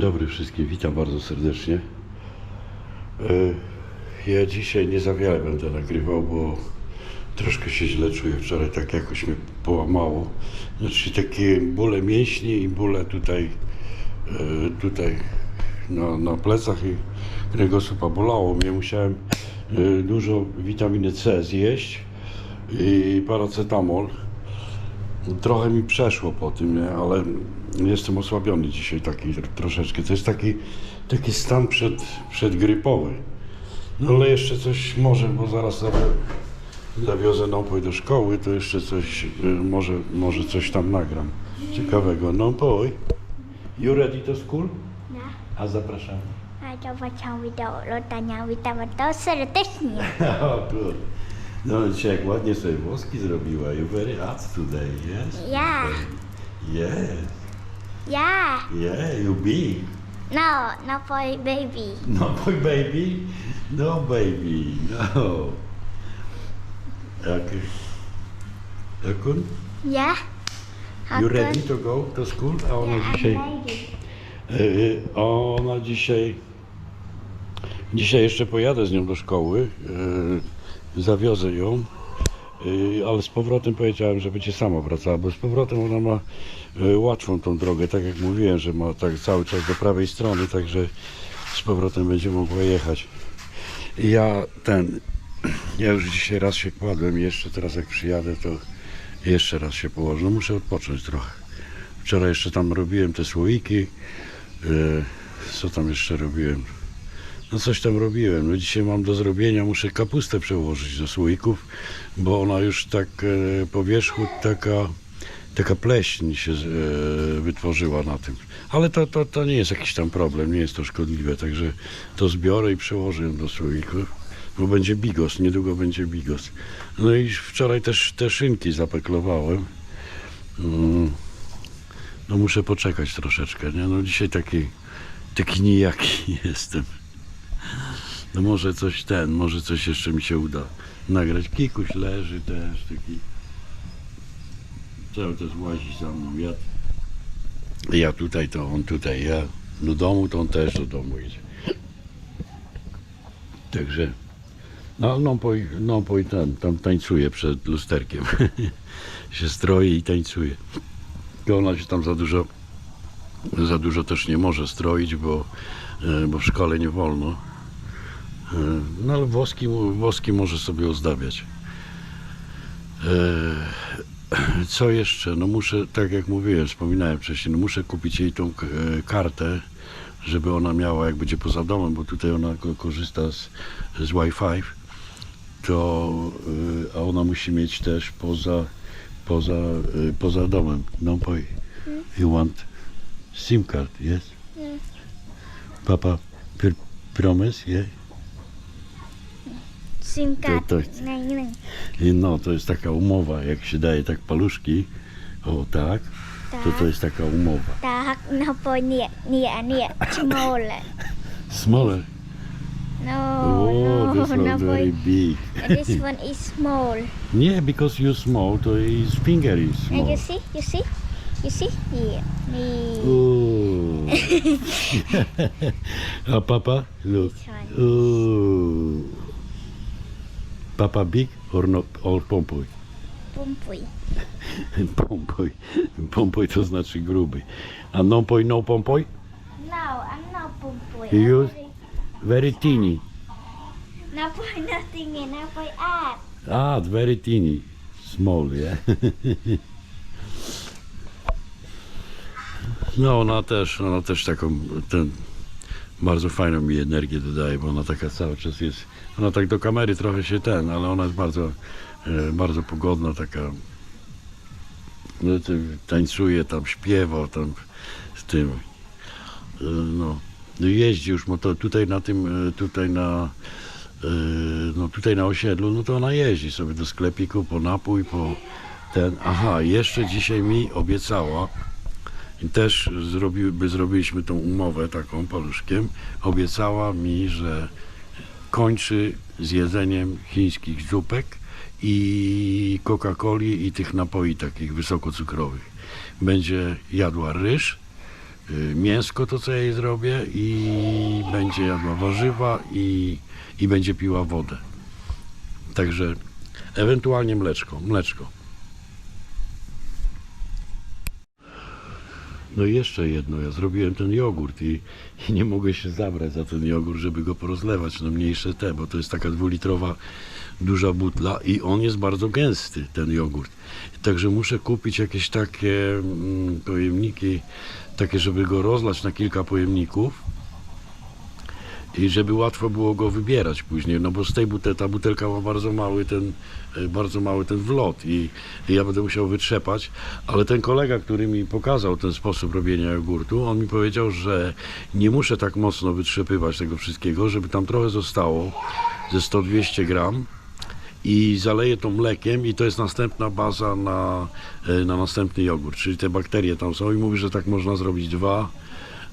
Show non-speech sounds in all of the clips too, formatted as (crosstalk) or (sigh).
dobry wszystkim, witam bardzo serdecznie. E, Ja dzisiaj nie za wiele będę nagrywał, bo troszkę się źle czuję. Wczoraj tak jakoś mnie połamało. Znaczy takie bóle mięśni i bóle tutaj, e, tutaj na, na plecach i kręgosłupa bolało mnie. Musiałem e, dużo witaminy C zjeść i paracetamol. Trochę mi przeszło po tym, nie? ale jestem osłabiony dzisiaj taki tr- troszeczkę. To jest taki, taki stan przed, przedgrypowy. No ale jeszcze coś może, bo zaraz zawi- zawiozę Nopoj do szkoły, to jeszcze coś, y, może, może coś tam nagram ciekawego. Nopoj, you ready to school? A zapraszam. A trong video lotania witamin serdecznie. (laughs) O, good. No dzisiaj jak ładnie sobie włoski zrobiła. You very hot today, yes? Ja, Yes, ja. yeah, you big. No, no boy baby. No boy baby, no baby, no. Jak on? Ja. You ready to go to school? A ona dzisiaj, y, a ona dzisiaj, dzisiaj jeszcze pojadę z nią do szkoły, y, zawiozę ją, y, ale z powrotem powiedziałem, że będzie sama wracała, bo z powrotem ona ma y, łatwą tą drogę, tak jak mówiłem, że ma tak cały czas do prawej strony, także z powrotem będzie mogła jechać. Ja ten, ja już dzisiaj raz się kładłem jeszcze teraz jak przyjadę, to jeszcze raz się położę. No muszę odpocząć trochę. Wczoraj jeszcze tam robiłem te słoiki. Yy, co tam jeszcze robiłem? No coś tam robiłem. No dzisiaj mam do zrobienia, muszę kapustę przełożyć do słoików, bo ona już tak e, po wierzchu taka, taka pleśń się e, wytworzyła na tym. Ale to, to, to nie jest jakiś tam problem, nie jest to szkodliwe, także to zbiorę i przełożę ją do słoików, bo będzie bigos, niedługo będzie bigos. No i wczoraj też te szynki zapeklowałem. Mm. No muszę poczekać troszeczkę, nie? No dzisiaj taki, taki nijaki (laughs) jestem. No może coś ten, może coś jeszcze mi się uda nagrać. Kikuś leży też taki. Cały czas łazi za mną. Ja, ja tutaj, to on tutaj. Ja do domu, to on też do domu idzie. Także no, no, poj, no poj ten, tam tańcuje przed lusterkiem. (laughs) się stroi i tańcuje. I ona się tam za dużo, za dużo też nie może stroić, bo, e, bo w szkole nie wolno. E, No ale woski, woski może sobie ozdabiać. E, Co jeszcze? No muszę, tak jak mówiłem, wspominałem wcześniej, no muszę kupić jej tą e, kartę, żeby ona miała, jak będzie poza domem, bo tutaj ona ko- korzysta z, z Wi-Fi, to y, a ona musi mieć też poza, poza, poza domem. No boy, you want SIM card, yes? Yes. Papa, pr- promise, yeah? To-. I no, to jest taka umowa, jak się daje tak paluszki, o tak, to to jest taka umowa. Tak, no boy nè, nè, nè, small. (laughs) Smaller. No, Oh, no, this no one very boy. big. This one is (laughs) small. Nie, because you small, to his finger is And small. you see, you see, you see? Yeah. Nè. Ooh. (laughs) A papa, look. This one. Ooh. Papa big or no, or pompuj? Pumpuy. (laughs) Pompuj. Pompuj to znaczy gruby. A no poj, no pompuj? No, I'm not pumpuy. You Very teeny. No boy nothing and no boy add. Ah, very teeny. Small, yeah. (laughs) No, ona też, ona też taką, ten, bardzo fajną mi energię dodaje, bo ona taka cały czas jest, ona tak do kamery trochę się ten, ale ona jest bardzo, e, bardzo pogodna, taka, no, tańcuje tam, śpiewa tam z tym, e, no, no jeździ już motor, tutaj na tym, e, tutaj na, no tutaj na osiedlu, no to ona jeździ sobie do sklepiku po napój, po ten, aha, jeszcze dzisiaj mi obiecała, i też zrobi, by zrobiliśmy tą umowę taką paluszkiem, obiecała mi, że kończy z jedzeniem chińskich zupek i Coca-Coli i tych napoi takich wysokocukrowych. Będzie jadła ryż, y, mięsko, to co ja jej zrobię i będzie jadła warzywa i, i będzie piła wodę. Także ewentualnie mleczko, mleczko. No i jeszcze jedno, ja zrobiłem ten jogurt i, i nie mogę się zabrać za ten jogurt, żeby go porozlewać na mniejsze te, bo to jest taka dwulitrowa duża butla i on jest bardzo gęsty, ten jogurt. Także muszę kupić jakieś takie mm, pojemniki, takie, żeby go rozlać na kilka pojemników i żeby łatwo było go wybierać później, no bo z tej butel, ta butelka ma bardzo mały ten, e, bardzo mały ten wlot i, i ja będę musiał wytrzepać, ale ten kolega, który mi pokazał ten sposób robienia jogurtu, on mi powiedział, że nie muszę tak mocno wytrzepywać tego wszystkiego, żeby tam trochę zostało, ze 100-200 gram i zaleję to mlekiem i to jest następna baza na, e, na następny jogurt, czyli te bakterie tam są i mówi, że tak można zrobić dwa,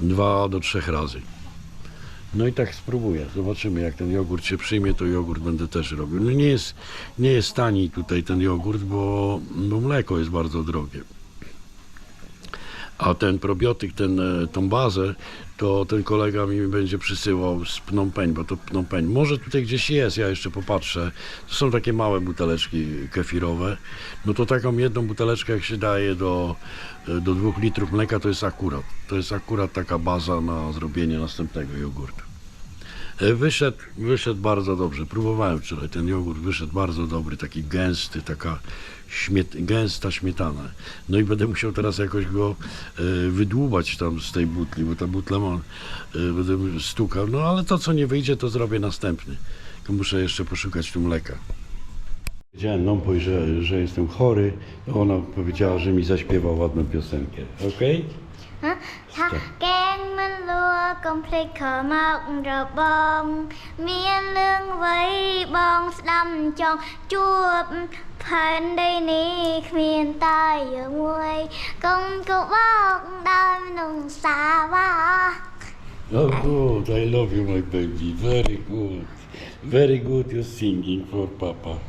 dwa do trzech razy. No i tak spróbuję. Zobaczymy, jak ten jogurt się przyjmie, to jogurt będę też robił. No nie jest, nie jest tani tutaj ten jogurt, bo, bo mleko jest bardzo drogie. A ten probiotyk, ten, e, tą bazę, to ten kolega mi będzie przysyłał z Phnom bo to Phnom Penh. Może tutaj gdzieś jest, ja jeszcze popatrzę. To są takie małe buteleczki kefirowe. No to taką jedną buteleczkę, jak się daje do, do dwóch litrów mleka, to jest akurat. To jest akurat taka baza na zrobienie następnego jogurtu. E, Wyszedł, wyszedł bardzo dobrze. Próbowałem wczoraj. Ten jogurt wyszedł bardzo dobry, taki gęsty, taka gęsta śmietana. No i będę musiał teraz jakoś go e, wydłubać tam z tej butli, bo ta butla ma, e, będę stukał. No ale to, co nie wyjdzie, to zrobię następny. Tylko muszę jeszcze poszukać tu mleka. Powiedziałem Nompoj, że, że jestem chory. Ona powiedziała, że mi zaśpiewa ładną piosenkę. Okej? ហ៎ ថាកែងមិនលួកុំភ្លេចខមករបស់មានរឿងអ្វីបងស្ដាប់ចង់ជួបផែនដីនេះគ្មានតែយើងមួយកុំក៏បោកដោយនឹងសាវ៉ា Oh, good. I love you, my baby. Very good. Very good you're singing for Papa.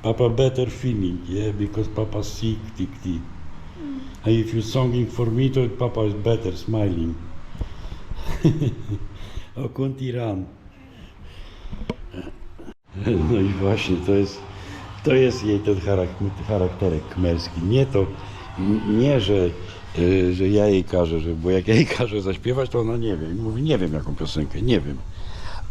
Papa better feeling, yeah, because Papa sick, tick, tick. And if you're singing for me, to Papa is better smiling. (laughs) o Kuntiran. No i właśnie, to jest, to jest jej ten charak- charakterek kmerski. Nie to, nie, że, y, że ja jej każę, że, bo jak ja jej każę zaśpiewać, to ona nie wie. Mówi, nie wiem jaką piosenkę, nie wiem.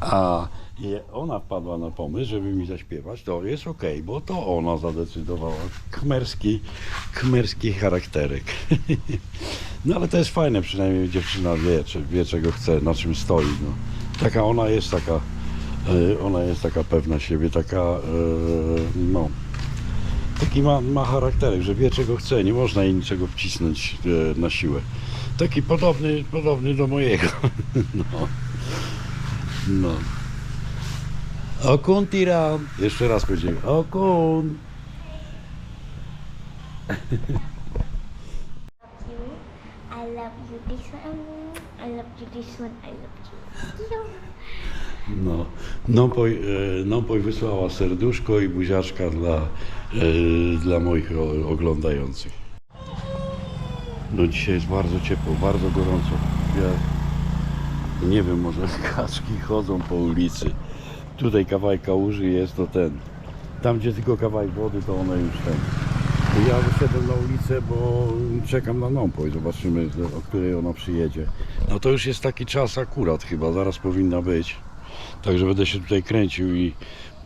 A je- ona wpadła na pomysł, żeby mi zaśpiewać, to jest okej, bo to ona zadecydowała. Kmerski, kmerski charakterek. (laughs) No ale to jest fajne, przynajmniej dziewczyna wie, czy, wie czego chce, na czym stoi. No. Taka ona jest taka, e, ona jest taka pewna siebie, taka, e, no, taki ma, ma charakterek, że wie czego chce, nie można jej niczego wcisnąć e, na siłę. Taki podobny, podobny do mojego. (laughs) No. No. Okun tiran. Jeszcze raz powiedziałem. Okun. I love you this one I love you this one I love you No. Nopoj, e, Nopoj wysłała serduszko i buziaczka dla, e, dla moich o- oglądających. No dzisiaj jest bardzo ciepło, bardzo gorąco. Ja nie wiem, może (laughs) kaczki chodzą po ulicy. Tutaj kawałek kałuży jest, to ten. Tam gdzie tylko kawałek wody, to one już ten. Ja wyszedłem na ulicę, bo czekam na Nopoj. Zobaczymy, o której ona przyjedzie. No to już jest taki czas akurat chyba, zaraz powinna być. Także będę się tutaj kręcił i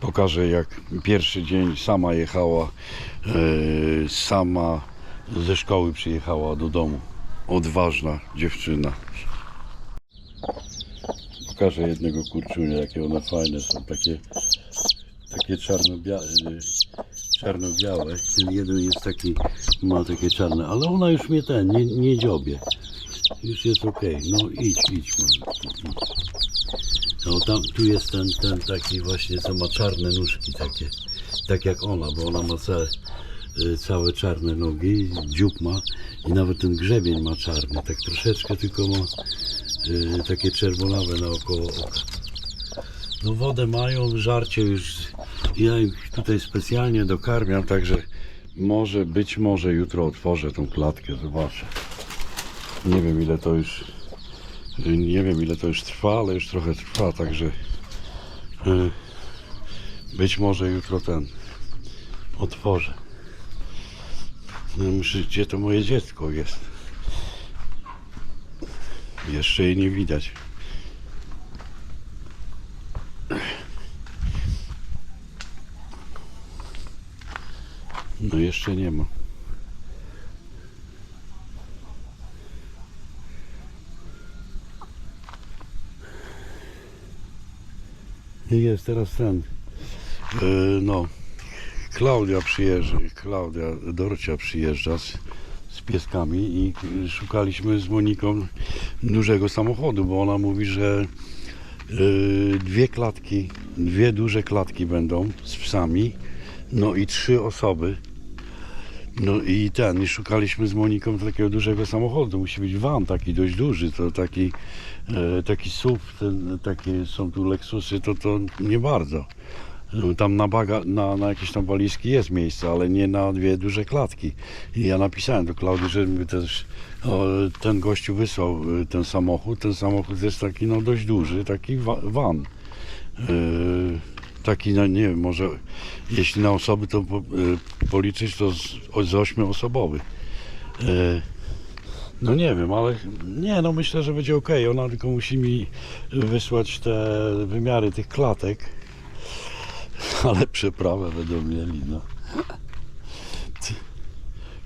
pokażę jak pierwszy dzień sama jechała, e, sama ze szkoły przyjechała do domu. Odważna dziewczyna. Pokażę jednego kurczunia, jakie one fajne są, takie, takie czarno-białe. Czarno-białe. Ten jeden jest taki, ma takie czarne, ale ona już mnie ten, nie, nie dziobie. Już jest okej. No idź, idź. No tam, tu jest ten, ten taki właśnie, co ma czarne nóżki takie, tak jak ona, bo ona ma całe, y, całe czarne nogi, dziób ma i nawet ten grzebień ma czarny, tak troszeczkę tylko ma y, takie czerwonawe naokoło oka. No wodę mają, żarcie już, ja ich tutaj specjalnie dokarmiam, także może, być może jutro otworzę tą klatkę, zobaczę. Nie wiem ile to już nie wiem ile to już trwa, ale już trochę trwa, także y, być może jutro ten otworzę. No, muszę, gdzie to moje dziecko jest? Jeszcze jej nie widać. No jeszcze nie ma. Jest teraz ten. e, No, Klaudia przyjeżdża, Klaudia Dorcia przyjeżdża z, z pieskami i szukaliśmy z Moniką dużego samochodu, bo ona mówi, że e, dwie klatki, dwie duże klatki będą z psami, no i trzy osoby. No i ten, i szukaliśmy z Moniką takiego dużego samochodu, musi być van taki dość duży, to taki, e, taki SUV, ten, takie są tu Lexusy, to to nie bardzo. No, Tam na, baga, na, na jakieś tam walizki jest miejsce, ale nie na dwie duże klatki. I ja napisałem do Klaudii, żeby też o, ten gościu wysłał e, ten samochód. Ten samochód jest taki no dość duży, taki van. E, taki, no nie wiem, może jeśli na osoby to po, e, policzyć, to z, z. E, no nie wiem, ale nie, no myślę, że będzie ok. Ona tylko musi mi wysłać te wymiary tych klatek. (laughs) Ale przeprawę będą mieli, no.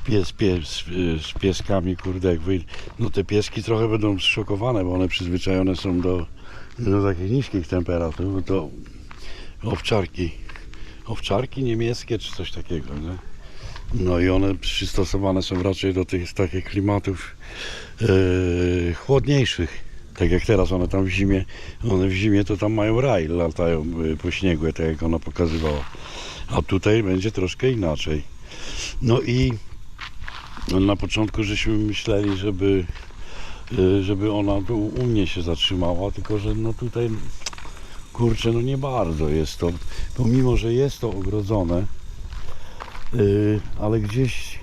Pies, pies, z pieskami, kurde, jak wyjdą. No te pieski trochę będą zszokowane, bo one przyzwyczajone są do, do takich niskich temperatur, bo to owczarki, owczarki niemieckie czy coś takiego, nie? No i one przystosowane są raczej do tych takich klimatów e, chłodniejszych. Tak jak teraz one tam w zimie, one w zimie to tam mają raj, latają e, po śniegu, tak jak ona pokazywała. A tutaj będzie troszkę inaczej. No i na początku żeśmy myśleli, żeby, e, żeby ona tu u mnie się zatrzymała, tylko że no tutaj kurczę, no nie bardzo jest to, pomimo, że jest to ogrodzone, Yy, ale gdzieś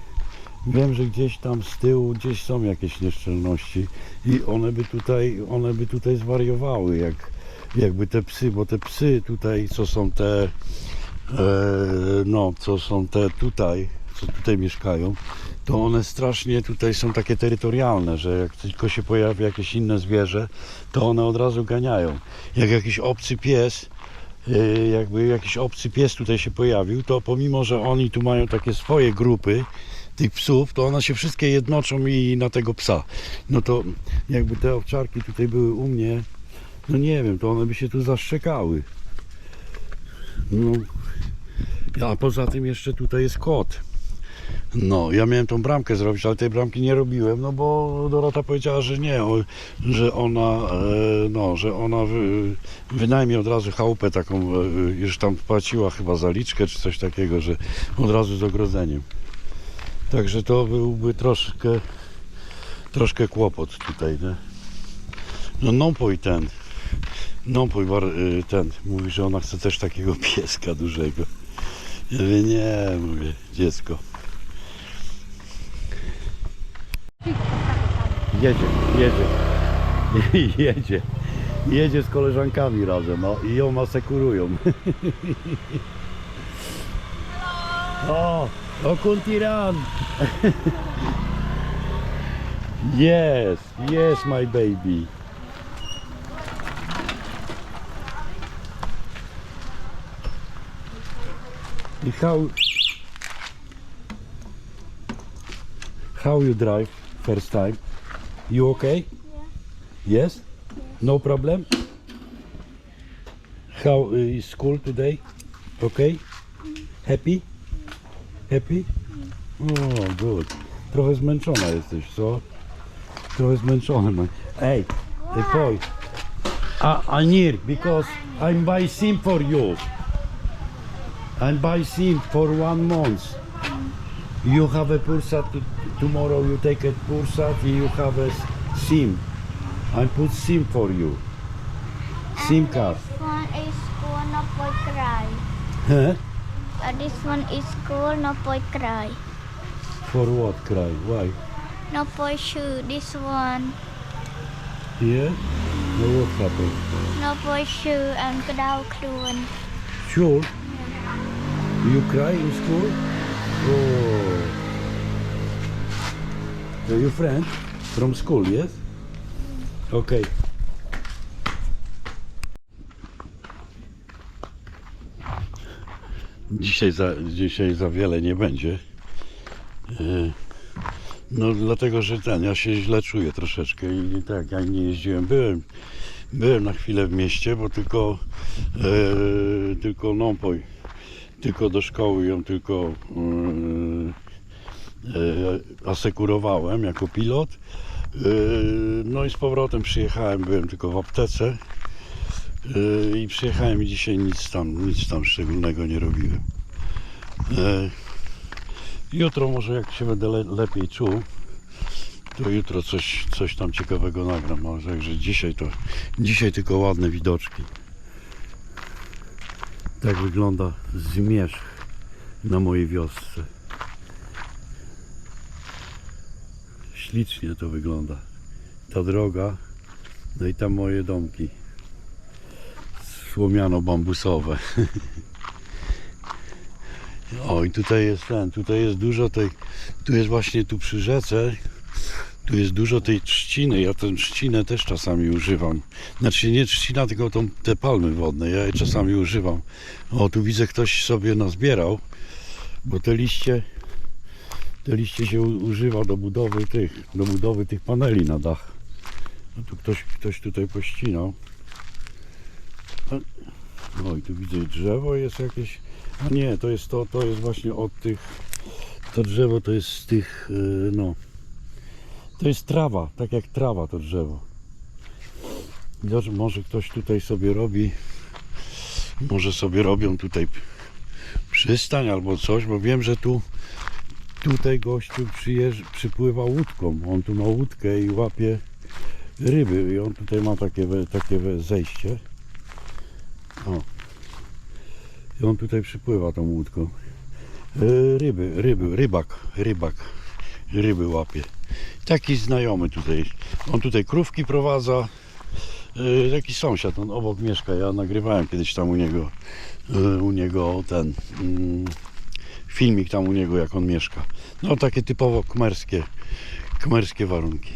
wiem, że gdzieś tam z tyłu gdzieś są jakieś nieszczelności i one by tutaj, one by tutaj zwariowały, jak, jakby te psy, bo te psy tutaj, co są te, e, no, co są te tutaj, co tutaj mieszkają, to one strasznie tutaj są takie terytorialne, że jak tylko się pojawi jakieś inne zwierzę, to one od razu ganiają. Jak jakiś obcy pies, y, jakby jakiś obcy pies tutaj się pojawił, to pomimo, że oni tu mają takie swoje grupy tych psów, to one się wszystkie jednoczą i na tego psa. No to jakby te owczarki tutaj były u mnie, no nie wiem, to one by się tu zaszczekały. No, a poza tym jeszcze tutaj jest kot. No, ja miałem tą bramkę zrobić, ale tej bramki nie robiłem, no bo Dorota powiedziała, że nie, że ona, e, no, że ona wy, wynajmie od razu chałupę taką, e, już tam płaciła chyba zaliczkę czy coś takiego, że od razu z ogrodzeniem. Także to byłby troszkę, troszkę kłopot tutaj, nie? No Nopoj ten, Nopoj bar, y, ten, mówi, że ona chce też takiego (laughs) pieska dużego. Ja mówię, nie, mówię, dziecko. Jedzie, jedzie. (laughs) Jedzie. Jedzie z koleżankami razem, no i ją asekurują. (laughs) o, o Kuntiran. (laughs) yes, yes my baby. I how how you drive first time? You okay? Yes? No problem? How uh, is school today? Okay? Happy? Happy? Oh, good. Trochę zmęczona jesteś, co? Trochę zmęczony. man. Ej, hey, boy. Uh, Anir, because I'm buy sim for you. I'm buy sim for one month. You have a Pursat t- tomorrow. You take a Pursat. You have a SIM. I put SIM for you. SIM card. This one is school, no boy cry. Huh? Uh, this one is called No Poi Cry. For what cry? Why? No Poi Shoe. This one. Yeah. No what happened? No Poi Shoe and Kadao Kluan. Sure? Yeah. You cry in school? Oh. Are you friend? From school, yes? Mm. Okay. Dzisiaj za, dzisiaj za wiele nie będzie. E, No dlatego, że ten, ja się źle czuję troszeczkę i tak, ja nie jeździłem. Byłem, byłem na chwilę w mieście, bo tylko e, tylko no poj, tylko do szkoły ją tylko e, e, asekurowałem jako pilot. E, no i z powrotem przyjechałem, byłem tylko w aptece e, i przyjechałem dzisiaj nic tam, nic tam szczególnego nie robiłem. E, jutro może jak się będę le, lepiej czuł, to jutro coś, coś tam ciekawego nagram. Może także dzisiaj to, dzisiaj tylko ładne widoczki. Tak wygląda zmierzch na mojej wiosce. Ślicznie to wygląda. Ta droga, no i tam moje domki. Słomiano-bambusowe. O i tutaj jest ten, tutaj jest dużo tej, tu jest właśnie tu przy rzece, tu jest dużo tej trzciny, ja tę trzcinę też czasami używam. Znaczy nie trzcina, tylko tą, te palmy wodne, ja je czasami używam. O, tu widzę ktoś sobie nazbierał, bo te liście, te liście się używa do budowy tych, do budowy tych paneli na dach. No tu ktoś, ktoś tutaj pościnał. A- O, i tu widzę drzewo jest jakieś, a nie, to jest to, to jest właśnie od tych, to drzewo to jest z tych, yy, no, to jest trawa, tak jak trawa to drzewo. Może- ktoś tutaj sobie robi, może sobie robią tutaj przystań albo coś, bo wiem, że tu tutaj gościu przyjeżdż, przypływa łódką. On tu ma łódkę i łapie ryby i on tutaj ma takie, takie zejście. O. I on tutaj przypływa tą łódką. E, Ryby, ryby, rybak, rybak, ryby łapie. Taki znajomy tutaj. On tutaj krówki prowadza. E, Taki sąsiad, on obok mieszka. Ja nagrywałem kiedyś tam u niego, e, u niego ten mm, filmik tam u niego, jak on mieszka. No takie typowo kmerskie, kmerskie warunki.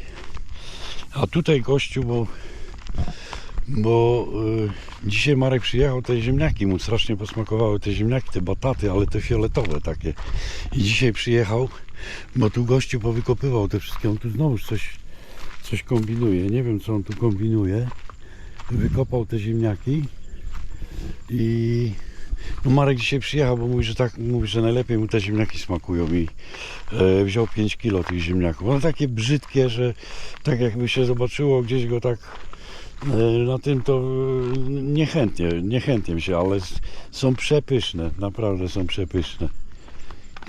A tutaj gościu, bo bo y, dzisiaj Marek przyjechał, te ziemniaki mu strasznie posmakowały, te ziemniaki, te bataty, ale te fioletowe takie. I dzisiaj przyjechał, bo tu gościu powykopywał te wszystkie, on tu znowu coś, coś kombinuje, nie wiem co on tu kombinuje. Wykopał te ziemniaki i no Marek dzisiaj przyjechał, bo mówi, że tak, mówi, że najlepiej mu te ziemniaki smakują i e, wziął 5 kilo tych ziemniaków. One takie brzydkie, że tak jakby się zobaczyło gdzieś go tak Na tym to e, niechętnie, niechętnie się, ale są przepyszne, naprawdę są przepyszne.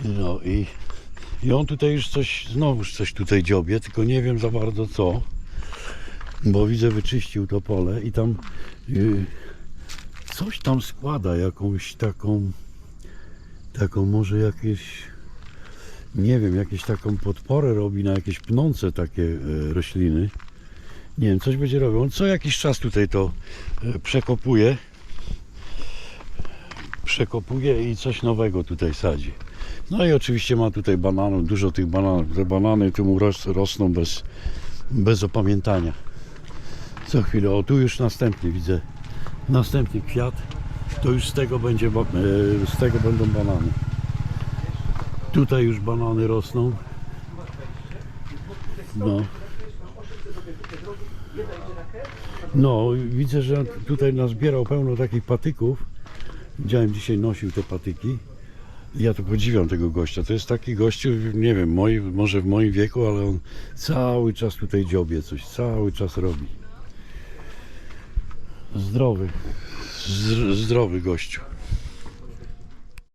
No i, i on tutaj już coś, znowuż coś tutaj dziobie, tylko nie wiem za bardzo co, bo widzę wyczyścił to pole i tam y, coś tam składa, jakąś taką, taką może jakieś, nie wiem, jakieś taką podporę robi na jakieś pnące takie e, rośliny. Nie wiem, coś będzie robił. On co jakiś czas tutaj to e, przekopuje. Przekopuje i coś nowego tutaj sadzi. No i oczywiście ma tutaj bananów, dużo tych bananów. Te banany tu mu ros, rosną bez, bez opamiętania. Co chwilę, o tu już następny widzę. Następny kwiat. To już z tego będzie, e, z tego będą banany. Tutaj już banany rosną. No. No, widzę, że tutaj nazbierał pełno takich patyków. Widziałem dzisiaj nosił te patyki. Ja to podziwiam tego gościa. To jest taki gościu, nie wiem, moi, może w moim wieku, ale on cały czas tutaj dziobie coś, cały czas robi. Zdrowy, Zdr- zdrowy gościu.